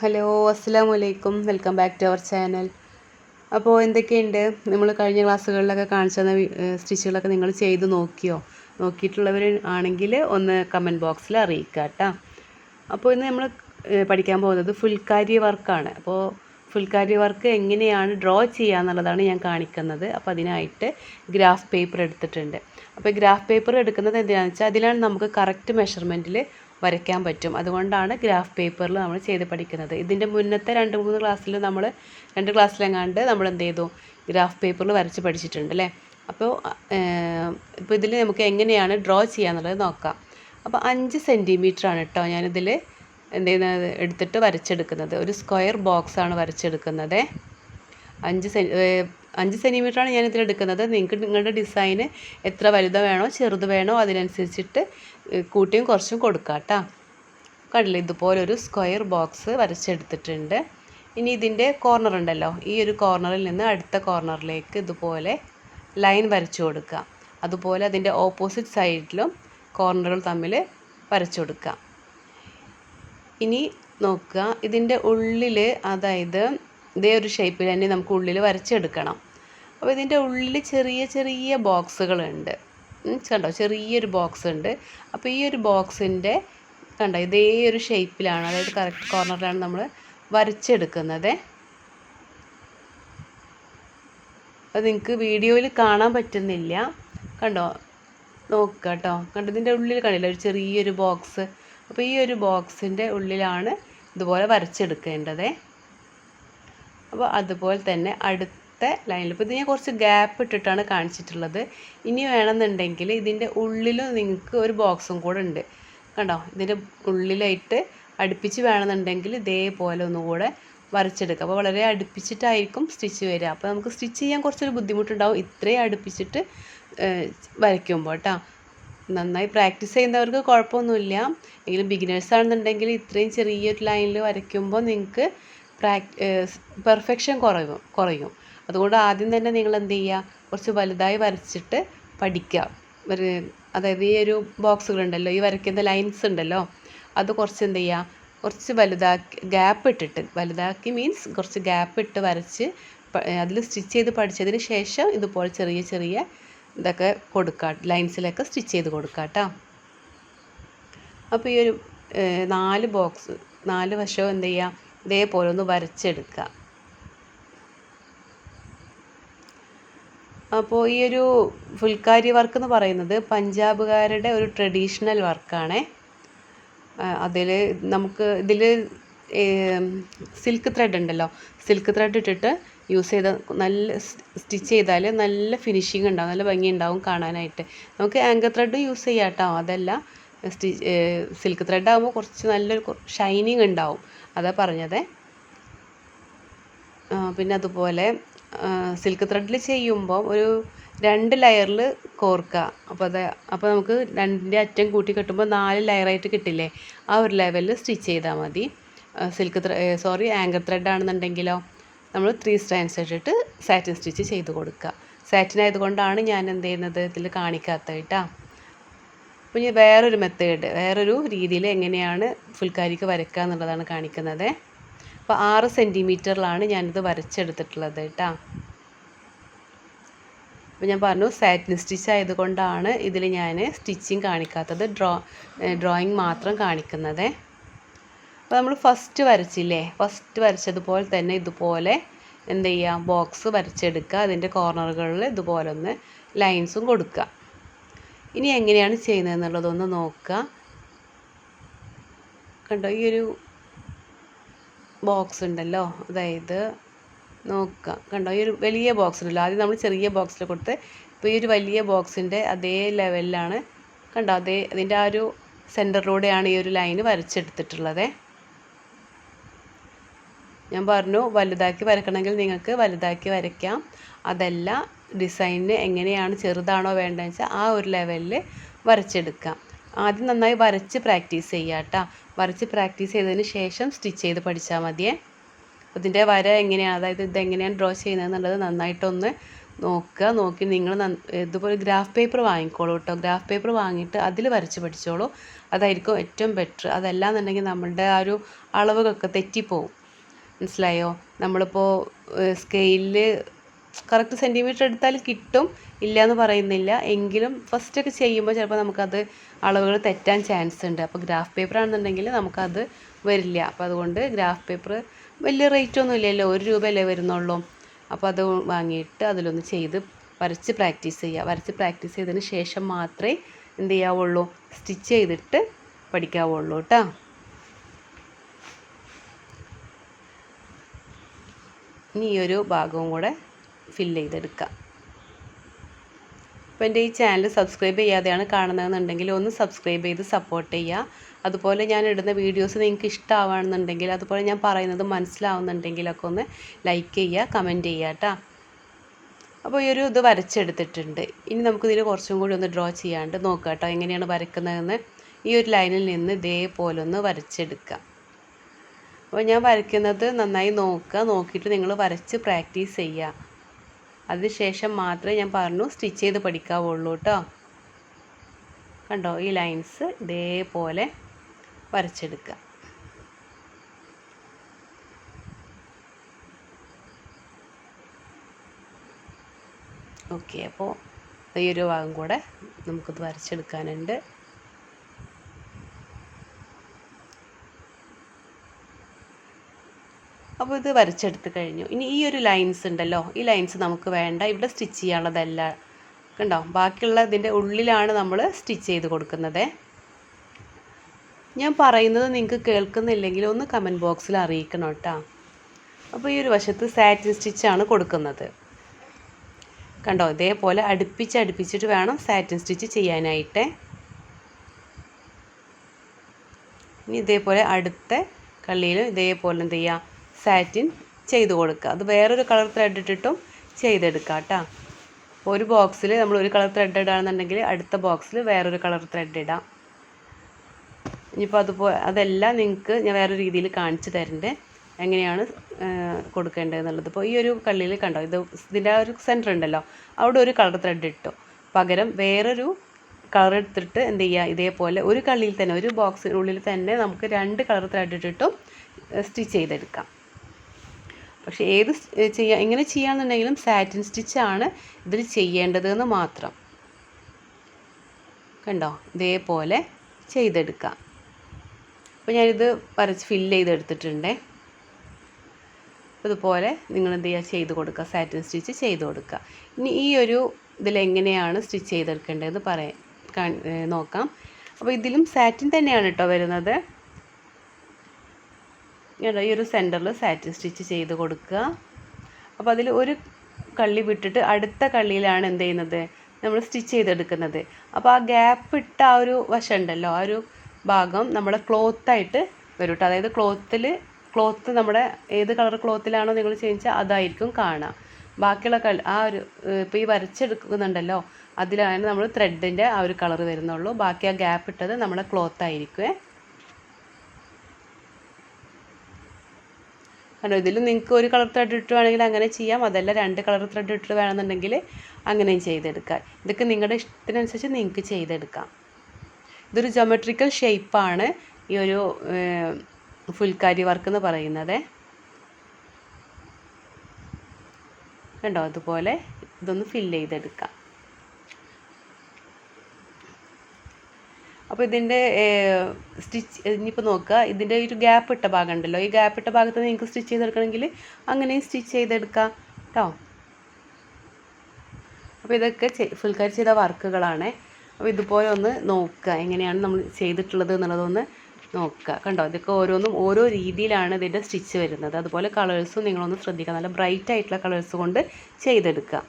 Hello അസ്സാം വലൈക്കും welcome back to our channel. അപ്പോൾ എന്തൊക്കെയുണ്ട്? നമ്മൾ കഴിഞ്ഞ ക്ലാസ്സുകളിലൊക്കെ കാണിച്ചു തന്ന സ്റ്റിച്ചുകളൊക്കെ നിങ്ങൾ ചെയ്ത് നോക്കിയോ? നോക്കിയിട്ടുള്ളവർ ആണെങ്കിൽ ഒന്ന് കമന്റ് ബോക്സിൽ അറിയിക്കുക കേട്ടോ അപ്പോൾ ഇന്ന് നമ്മൾ പഠിക്കാൻ പോകുന്നത് ഫുൽക്കാരി വർക്കാണ്. അപ്പോൾ ഫുൽക്കാരി വർക്ക് എങ്ങനെയാണ് ഡ്രോ ചെയ്യുക എന്നുള്ളതാണ് ഞാൻ കാണിക്കുന്നത്. അപ്പോൾ അതിനായിട്ട് ഗ്രാഫ് പേപ്പർ എടുത്തിട്ടുണ്ട്. അപ്പോൾ ഗ്രാഫ് പേപ്പർ എടുക്കുന്നത് എന്തിനാണെന്ന് വെച്ചാൽ അതിലാണ് നമുക്ക് കറക്റ്റ് മെഷർമെന്റിൽ വരയ്ക്കാൻ പറ്റും. അതുകൊണ്ടാണ് ഗ്രാഫ് പേപ്പറിൽ നമ്മൾ ചെയ്ത് പഠിക്കുന്നത്. ഇതിന്റെ മുന്നത്തെ രണ്ട് മൂന്ന് ക്ലാസ്സിൽ നമ്മൾ രണ്ട് ക്ലാസ്സിലെങ്ങാണ്ട് നമ്മൾ എന്ത് ചെയ്തു? ഗ്രാഫ് പേപ്പറിൽ വരച്ച് പഠിച്ചിട്ടുണ്ട് അല്ലേ? അപ്പോൾ ഇപ്പോൾ ഇതിൽ നമുക്ക് എങ്ങനെയാണ് ഡ്രോ ചെയ്യാന്നുള്ളത് നോക്കാം. അപ്പോൾ അഞ്ച് സെന്റിമീറ്ററാണ് കേട്ടോ ഞാനിതിൽ എന്ത് ചെയ്യുന്നത്? എടുത്തിട്ട് വരച്ചെടുക്കുന്നത്. ഒരു സ്ക്വയർ ബോക്സാണ് വരച്ചെടുക്കുന്നത്. അഞ്ച് സെൻ അഞ്ച് സെന്റിമീറ്ററാണ് ഞാൻ ഇതിൽ എടുക്കുന്നത്. നിങ്ങൾക്ക് നിങ്ങളുടെ ഡിസൈന് എത്ര വലുത് വേണോ ചെറുത് വേണോ അതിനനുസരിച്ചിട്ട് കൂട്ടിയും കുറച്ചും കൊടുക്കാം കേട്ടോ. കണ്ടില്ല ഇതുപോലൊരു സ്ക്വയർ ബോക്സ് വരച്ചെടുത്തിട്ടുണ്ട്. ഇനി ഇതിന്റെ കോർണർ ഉണ്ടല്ലോ ഈ ഒരു കോർണറിൽ നിന്ന് അടുത്ത കോർണറിലേക്ക് ഇതുപോലെ ലൈൻ വരച്ചു കൊടുക്കുക അതുപോലെ അതിന്റെ ഓപ്പോസിറ്റ് സൈഡിലും കോർണറുകൾ തമ്മിൽ വരച്ചു കൊടുക്കുക ഇനി നോക്കുക ഇതിന്റെ ഉള്ളിൽ അതായത് ഇതേ ഒരു ഷേപ്പിൽ തന്നെ നമുക്ക് ഉള്ളിൽ വരച്ചെടുക്കണം. അപ്പോൾ ഇതിന്റെ ഉള്ളിൽ ചെറിയ ചെറിയ ബോക്സുകളുണ്ട്. കണ്ടോ? ചെറിയൊരു ബോക്സ് ഉണ്ട് അപ്പോൾ ഈ ഒരു ബോക്സിന്റെ കണ്ടോ? ഇതേ ഒരു ഷേപ്പിലാണ് അതായത് കറക്റ്റ് കോർണറിലാണ് നമ്മൾ വരച്ചെടുക്കുന്നത്. അത് നിങ്ങൾക്ക് വീഡിയോയിൽ കാണാൻ പറ്റുന്നില്ല. കണ്ടോ? നോക്കുക കേട്ടോ. കണ്ടോ? ഇതിന്റെ ഉള്ളിൽ കണ്ടില്ല? ഒരു ചെറിയൊരു ബോക്സ്. അപ്പോൾ ഈ ഒരു ബോക്സിന്റെ ഉള്ളിലാണ് ഇതുപോലെ വരച്ചെടുക്കേണ്ടത്. അപ്പോൾ അതുപോലെ തന്നെ അടുത്ത ലൈനിൽ ഇപ്പോൾ ഇത് ഞാൻ കുറച്ച് ഗ്യാപ്പ് ഇട്ടിട്ടാണ് കാണിച്ചിട്ടുള്ളത്. ഇനി വേണമെന്നുണ്ടെങ്കിൽ ഇതിന്റെ ഉള്ളിൽ നിങ്ങൾക്ക് ഒരു ബോക്സും കൂടെ ഉണ്ട്. കണ്ടോ? ഇതിന്റെ ഉള്ളിലായിട്ട് അടുപ്പിച്ച് വേണമെന്നുണ്ടെങ്കിൽ ഇതേപോലെ ഒന്നുകൂടെ വരച്ചെടുക്കുക അപ്പോൾ വളരെ അടുപ്പിച്ചിട്ടായിരിക്കും സ്റ്റിച്ച് വരിക. അപ്പോൾ നമുക്ക് സ്റ്റിച്ച് ചെയ്യാൻ കുറച്ചൊരു ബുദ്ധിമുട്ടുണ്ടാവും. ഇത്രയും അടുപ്പിച്ചിട്ട് വരയ്ക്കുമ്പോൾ കേട്ടോ നന്നായി പ്രാക്ടീസ് ചെയ്യുന്നവർക്ക് കുഴപ്പമൊന്നുമില്ല. എങ്കിലും ബിഗിനേഴ്സ് ആണെന്നുണ്ടെങ്കിൽ ഇത്രയും ചെറിയൊരു ലൈനിൽ വരയ്ക്കുമ്പോൾ നിങ്ങൾക്ക് പ്രാക് പെർഫെക്ഷൻ കുറയും കുറയും. അതുകൊണ്ട് ആദ്യം തന്നെ നിങ്ങൾ എന്ത് ചെയ്യുക കുറച്ച് വലുതായി വരച്ചിട്ട് പഠിക്കുക. ഒരു അതായത് ഈ ഒരു ബോക്സുകളുണ്ടല്ലോ ഈ വരയ്ക്കുന്ന ലൈൻസ് ഉണ്ടല്ലോ അത് കുറച്ച് എന്ത് ചെയ്യുക കുറച്ച് വലുതാക്കി ഗ്യാപ്പ് ഇട്ടിട്ട് വലുതാക്കി മീൻസ് കുറച്ച് ഗ്യാപ്പ് ഇട്ട് വരച്ച് അതിൽ സ്റ്റിച്ച് ചെയ്ത് പഠിച്ചതിന് ശേഷം ഇതുപോലെ ചെറിയ ചെറിയ ഇതൊക്കെ കൊടുക്കുക ലൈൻസിലൊക്കെ സ്റ്റിച്ച് ചെയ്ത് കൊടുക്കുക കേട്ടോ. അപ്പോൾ ഈ ഒരു നാല് ബോക്സ് നാല് വശവും എന്ത് ചെയ്യുക ഇതേപോലെ ഒന്ന് വരച്ചെടുക്കുക. അപ്പോൾ ഈ ഒരു ഫുൽക്കാരി വർക്ക് എന്ന് പറയുന്നത് പഞ്ചാബുകാരുടെ ഒരു ട്രഡീഷണൽ വർക്കാണ് അതിൽ നമുക്ക് ഇതിൽ സിൽക്ക് ത്രെഡ് ഉണ്ടല്ലോ. സിൽക്ക് ത്രെഡ് ഇട്ടിട്ട് യൂസ് ചെയ്ത നല്ല സ്റ്റിച്ച് ചെയ്താൽ നല്ല ഫിനിഷിങ് ഉണ്ടാവും നല്ല ഭംഗി ഉണ്ടാവും കാണാനായിട്ട്. നമുക്ക് ആങ്കർ ത്രെഡ് യൂസ് ചെയ്യാം കേട്ടോ അതല്ല സ്റ്റിച്ച് സിൽക്ക് ത്രെഡ് ആകുമ്പോൾ കുറച്ച് നല്ലൊരു ഷൈനിങ് ഉണ്ടാവും. അതാ പറഞ്ഞത്. പിന്നെ അതുപോലെ സിൽക്ക് ത്രെഡിൽ ചെയ്യുമ്പോൾ ഒരു രണ്ട് ലെയറിൽ കോർക്കുക അപ്പോൾ അത് അപ്പോൾ നമുക്ക് രണ്ടിന്റെ അറ്റം കൂട്ടി കെട്ടുമ്പോൾ നാല് ലെയറായിട്ട് കിട്ടില്ലേ? ആ ഒരു ലെവലിൽ സ്റ്റിച്ച് ചെയ്താൽ മതി. സിൽക്ക് ത്രെ സോറി ആങ്കർ ത്രെഡ് ആണെന്നുണ്ടെങ്കിലോ നമ്മൾ ത്രീ സ്റ്റാൻഡ്സ് ഇട്ടിട്ട് സാറ്റിൻ സ്റ്റിച്ച് ചെയ്ത് കൊടുക്കുക സാറ്റിൻ ആയതുകൊണ്ടാണ് ഞാൻ എന്ത് ചെയ്യുന്നത്? ഇതിൽ കാണിക്കാത്തത് കേട്ടോ അപ്പോൾ ഇനി വേറൊരു മെത്തേഡ് വേറൊരു രീതിയിൽ എങ്ങനെയാണ് ഫുൽക്കാരിക്ക് വരയ്ക്കുക എന്നുള്ളതാണ് കാണിക്കുന്നത്. അപ്പോൾ ആറ് സെന്റിമീറ്ററിലാണ് ഞാനിത് വരച്ചെടുത്തിട്ടുള്ളത് കേട്ടോ. അപ്പോൾ ഞാൻ പറഞ്ഞു സാറ്റിൻ സ്റ്റിച്ച് ആയതുകൊണ്ടാണ് ഇതിൽ ഞാൻ സ്റ്റിച്ചിങ് കാണിക്കാത്തത് ഡ്രോ ഡ്രോയിങ് മാത്രം കാണിക്കുന്നത്. അപ്പോൾ നമ്മൾ ഫസ്റ്റ് വരച്ചില്ലേ ഫസ്റ്റ് വരച്ചതുപോലെ തന്നെ ഇതുപോലെ എന്ത് ചെയ്യുക ബോക്സ് വരച്ചെടുക്കുക അതിന്റെ കോർണറുകളിൽ ഇതുപോലെ ഒന്ന് ലൈൻസും കൊടുക്കുക. ഇനി എങ്ങനെയാണ് ചെയ്യുന്നത് എന്നുള്ളതൊന്ന് നോക്കുക. കണ്ടോ ഈ ഒരു ബോക്സ് ഉണ്ടല്ലോ അതായത് നോക്കുക കണ്ടോ? ഈ ഒരു വലിയ ബോക്സ് ഉണ്ടല്ലോ ആദ്യം നമ്മൾ ചെറിയ ബോക്സിൽ കൊടുത്ത് ഇപ്പോൾ ഈ ഒരു വലിയ ബോക്സിന്റെ അതേ ലെവലിലാണ് കണ്ടോ? അതേ അതിന്റെ ആ ഒരു സെന്ററിലൂടെയാണ് ഈ ഒരു ലൈൻ വരച്ചെടുത്തിട്ടുള്ളത്. ഞാൻ പറഞ്ഞു വലുതാക്കി വരക്കണമെങ്കിൽ നിങ്ങൾക്ക് വലുതാക്കി വരയ്ക്കാം. അതല്ല ഡിസൈനിന് എങ്ങനെയാണ് ചെറുതാണോ വേണ്ടതെന്ന് വെച്ചാൽ ആ ഒരു ലെവലിൽ വരച്ചെടുക്കാം. ആദ്യം നന്നായി വരച്ച് പ്രാക്ടീസ് ചെയ്യാട്ടോ. കേട്ടോ വരച്ച് പ്രാക്ടീസ് ചെയ്തതിന് ശേഷം സ്റ്റിച്ച് ചെയ്ത് പഠിച്ചാൽ മതിയേ. ഇതിന്റെ വര എങ്ങനെയാണ് അതായത് ഇതെങ്ങനെയാണ് ഡ്രോ ചെയ്യുന്നത് എന്നുള്ളത് നന്നായിട്ടൊന്ന് നോക്കുക. നോക്കി നിങ്ങൾ ഇതുപോലെ ഗ്രാഫ് പേപ്പർ വാങ്ങിക്കോളൂ കേട്ടോ. ഗ്രാഫ് പേപ്പർ വാങ്ങിയിട്ട് അതിൽ വരച്ച് പഠിച്ചോളൂ. അതായിരിക്കും ഏറ്റവും ബെറ്റർ. അതല്ലാന്നുണ്ടെങ്കിൽ നമ്മളുടെ ആ ഒരു അളവുകളൊക്കെ തെറ്റിപ്പോവും. മനസ്സിലായോ? നമ്മളിപ്പോൾ സ്കെയിലിൽ കറക്റ്റ് സെന്റിമീറ്റർ എടുത്താൽ കിട്ടും ഇല്ല എന്ന് പറയുന്നില്ല. എങ്കിലും ഫസ്റ്റൊക്കെ ചെയ്യുമ്പോൾ ചിലപ്പോൾ നമുക്കത് അളവുകൾ തെറ്റാൻ ചാൻസ് ഉണ്ട്. അപ്പോൾ ഗ്രാഫ് പേപ്പർ ആണെന്നുണ്ടെങ്കിൽ നമുക്കത് വരില്ല. അപ്പോൾ അതുകൊണ്ട് ഗ്രാഫ് പേപ്പർ വലിയ റേറ്റ് ഒന്നും ഇല്ലല്ലോ. ഒരു രൂപയല്ലേ വരുന്നുള്ളൂ. അപ്പോൾ അത് വാങ്ങിയിട്ട് അതിലൊന്ന് ചെയ്ത് വരച്ച് പ്രാക്ടീസ് ചെയ്യുക. വരച്ച് പ്രാക്ടീസ് ചെയ്തതിന് ശേഷം മാത്രമേ എന്ത് ചെയ്യാവുള്ളൂ? സ്റ്റിച്ച് ചെയ്തിട്ട് പഠിക്കാവുള്ളൂ കേട്ടോ. ഇനി ഈ ഒരു ഭാഗവും കൂടെ ഫില്ല് ചെയ്തെടുക്കാം. അപ്പോൾ എന്റെ ഈ ചാനൽ സബ്സ്ക്രൈബ് ചെയ്യാതെയാണ് കാണുന്നതെന്നുണ്ടെങ്കിൽ ഒന്ന് സബ്സ്ക്രൈബ് ചെയ്ത് സപ്പോർട്ട് ചെയ്യുക. അതുപോലെ ഞാൻ ഇടുന്ന വീഡിയോസ് നിങ്ങൾക്ക് ഇഷ്ടമാവുകയാണെന്നുണ്ടെങ്കിൽ അതുപോലെ ഞാൻ പറയുന്നത് മനസ്സിലാവുന്നുണ്ടെങ്കിലൊക്കെ ഒന്ന് ലൈക്ക് ചെയ്യുക കമന്റ് ചെയ്യുക കേട്ടോ അപ്പോൾ ഈ ഒരു ഇത് വരച്ചെടുത്തിട്ടുണ്ട്. ഇനി നമുക്കിതിൽ കുറച്ചും കൂടി ഒന്ന് ഡ്രോ ചെയ്യാണ്ട് നോക്കാം കേട്ടോ എങ്ങനെയാണ് വരയ്ക്കുന്നതെന്ന് ഈ ഒരു ലൈനിൽ നിന്ന് ഇതേപോലെ ഒന്ന് വരച്ചെടുക്കുക അപ്പോൾ ഞാൻ വരയ്ക്കുന്നത് നന്നായി നോക്കുക നോക്കിയിട്ട് നിങ്ങൾ വരച്ച് പ്രാക്ടീസ് ചെയ്യുക. അതിനുശേഷം മാത്രമേ ഞാൻ പറഞ്ഞു സ്റ്റിച്ച് ചെയ്ത് പഠിക്കാവുള്ളൂ കേട്ടോ. കണ്ടോ? ഈ ലൈൻസ് ഇതേപോലെ വരച്ചെടുക്കുക. ഓക്കെ അപ്പോൾ ഈ ഒരു ഭാഗം കൂടെ നമുക്കിത് വരച്ചെടുക്കാനുണ്ട്. അപ്പോൾ ഇത് വരച്ചെടുത്ത് കഴിഞ്ഞു. ഇനി ഈ ഒരു ലൈൻസ് ഉണ്ടല്ലോ ഈ ലൈൻസ് നമുക്ക് വേണ്ട. ഇവിടെ സ്റ്റിച്ച് ചെയ്യാനുള്ളതല്ല. കണ്ടോ? ബാക്കിയുള്ള ഇതിന്റെ ഉള്ളിലാണ് നമ്മൾ സ്റ്റിച്ച് ചെയ്ത് കൊടുക്കുന്നത്. ഞാൻ പറയുന്നത് നിങ്ങൾക്ക് കേൾക്കുന്നില്ലെങ്കിൽ ഒന്ന് കമന്റ് ബോക്സിൽ അറിയിക്കണം കേട്ടോ അപ്പോൾ ഈ ഒരു വശത്ത് സാറ്റിൻ സ്റ്റിച്ചാണ് കൊടുക്കുന്നത്. കണ്ടോ? ഇതേപോലെ അടുപ്പിച്ച് അടുപ്പിച്ചിട്ട് വേണം സാറ്റിൻ സ്റ്റിച്ച് ചെയ്യാനായിട്ട്. ഇനി ഇതേപോലെ അടുത്ത കള്ളിയിലും ഇതേപോലെ എന്ത് ചെയ്യുക സാറ്റിൻ ചെയ്ത് കൊടുക്കുക. അത് വേറൊരു കളർ ത്രെഡ് ഇട്ടിട്ടും ചെയ്തെടുക്കുക കേട്ടോ. ഒരു ബോക്സിൽ നമ്മൾ ഒരു കളർ ത്രെഡ് ഇടുകയാണെന്നുണ്ടെങ്കിൽ അടുത്ത ബോക്സിൽ വേറൊരു കളർ ത്രെഡ് ഇടാം. ഇനിയിപ്പോൾ അതുപോലെ അതെല്ലാം നിങ്ങൾക്ക് ഞാൻ വേറെ രീതിയിൽ കാണിച്ചു തരണ്ടേ എങ്ങനെയാണ് കൊടുക്കേണ്ടതെന്നുള്ളത്. ഇപ്പോൾ ഈ ഒരു കള്ളിയിൽ കണ്ടോ ഇത് ഇതിന്റെ ഒരു സെന്റർ ഉണ്ടല്ലോ അവിടെ ഒരു കളർ ത്രെഡ് ഇട്ടു. പകരം വേറൊരു കളർ എടുത്തിട്ട് എന്ത് ചെയ്യുക ഇതേപോലെ ഒരു കള്ളിയിൽ തന്നെ ഒരു ബോക്സിനുള്ളിൽ തന്നെ നമുക്ക് രണ്ട് കളർ ത്രെഡ് ഇട്ടിട്ടും സ്റ്റിച്ച് ചെയ്തെടുക്കാം. പക്ഷേ ഏത് ചെയ്യാ എങ്ങനെ ചെയ്യാന്നുണ്ടെങ്കിലും സാറ്റിൻ സ്റ്റിച്ചാണ് ഇതിൽ ചെയ്യേണ്ടതെന്ന് മാത്രം. കണ്ടോ? ഇതേപോലെ ചെയ്തെടുക്കാം. അപ്പോൾ ഞാനിത് വരച്ച് ഫില്ല് ചെയ്തെടുത്തിട്ടുണ്ടേ. ഇതുപോലെ നിങ്ങൾ എന്ത് ചെയ്യുക ചെയ്ത് കൊടുക്കുക. സാറ്റിൻ സ്റ്റിച്ച് ചെയ്ത് കൊടുക്കുക. ഇനി ഈ ഒരു ഇതിൽ എങ്ങനെയാണ് സ്റ്റിച്ച് ചെയ്തെടുക്കേണ്ടതെന്ന് പറയാം. നോക്കാം. അപ്പോൾ ഇതിലും സാറ്റിൻ തന്നെയാണ് കേട്ടോ വരുന്നത്. കേട്ടോ ഈ ഒരു സെന്ററിൽ സാറ്റ് സ്റ്റിച്ച് ചെയ്ത് കൊടുക്കുക. അപ്പോൾ അതിൽ ഒരു കള്ളി വിട്ടിട്ട് അടുത്ത കള്ളിയിലാണ് എന്ത് ചെയ്യുന്നത്? നമ്മൾ സ്റ്റിച്ച് ചെയ്തെടുക്കുന്നത്. അപ്പോൾ ആ ഗ്യാപ്പ് ഇട്ട ആ ഒരു വശം ഉണ്ടല്ലോ ആ ഒരു ഭാഗം നമ്മുടെ ക്ലോത്തായിട്ട് വരും അതായത് ക്ലോത്തിൽ ക്ലോത്ത് നമ്മുടെ ഏത് കളർ ക്ലോത്തിലാണോ നിങ്ങൾ ചെയ്യിച്ചാൽ അതായിരിക്കും കാണുക. ബാക്കിയുള്ള ആ ഒരു ഇപ്പോൾ ഈ വരച്ചെടുക്കുന്നുണ്ടല്ലോ അതിലാണ് നമ്മൾ ത്രെഡിന്റെ ആ ഒരു കളർ വരുന്നുള്ളൂ. ബാക്കി ആ ഗ്യാപ്പ് ഇട്ടത് നമ്മുടെ ക്ലോത്ത് കണ്ടോ ഇതിൽ നിങ്ങൾക്ക് ഒരു കളർ ത്രെഡ് ഇട്ട് വേണമെങ്കിൽ അങ്ങനെ ചെയ്യാം. അതല്ല രണ്ട് കളർ ത്രെഡ് ഇട്ട് വേണമെന്നുണ്ടെങ്കിൽ അങ്ങനെയും ചെയ്തെടുക്കാം. ഇതൊക്കെ നിങ്ങളുടെ ഇഷ്ടത്തിനനുസരിച്ച് നിങ്ങൾക്ക് ചെയ്തെടുക്കാം. ഇതൊരു ജോമെട്രിക്കൽ ഷേപ്പാണ് ഈ ഒരു ഫുൽക്കാരി വർക്ക് എന്ന് പറയുന്നത്. കണ്ടോ അതുപോലെ ഇതൊന്ന് ഫില്ല് ചെയ്തെടുക്കാം. അപ്പോൾ ഇതിന്റെ സ്റ്റിച്ച് ഇനിയിപ്പോൾ നോക്കുക ഇതിന്റെ ഒരു ഗ്യാപ്പ് ഇട്ട ഭാഗം ഉണ്ടല്ലോ ഈ ഗ്യാപ്പ് ഇട്ട ഭാഗത്ത് നിങ്ങൾക്ക് സ്റ്റിച്ച് ചെയ്തെടുക്കണമെങ്കിൽ അങ്ങനെയും സ്റ്റിച്ച് ചെയ്തെടുക്കാം കേട്ടോ അപ്പോൾ ഇതൊക്കെ ഫുൾക്കാരി ചെയ്ത വർക്കുകളാണ്. അപ്പോൾ ഇതുപോലെ ഒന്ന് നോക്കുക എങ്ങനെയാണ് നമ്മൾ ചെയ്തിട്ടുള്ളത് എന്നുള്ളതൊന്ന് നോക്കുക കണ്ടോ ഇതൊക്കെ ഓരോന്നും ഓരോ രീതിയിലാണ് ഇതിന്റെ സ്റ്റിച്ച് വരുന്നത്. അതുപോലെ കളേഴ്സും നിങ്ങളൊന്ന് ശ്രദ്ധിക്കുക നല്ല ബ്രൈറ്റ് ആയിട്ടുള്ള കളേഴ്സ് കൊണ്ട് ചെയ്തെടുക്കുക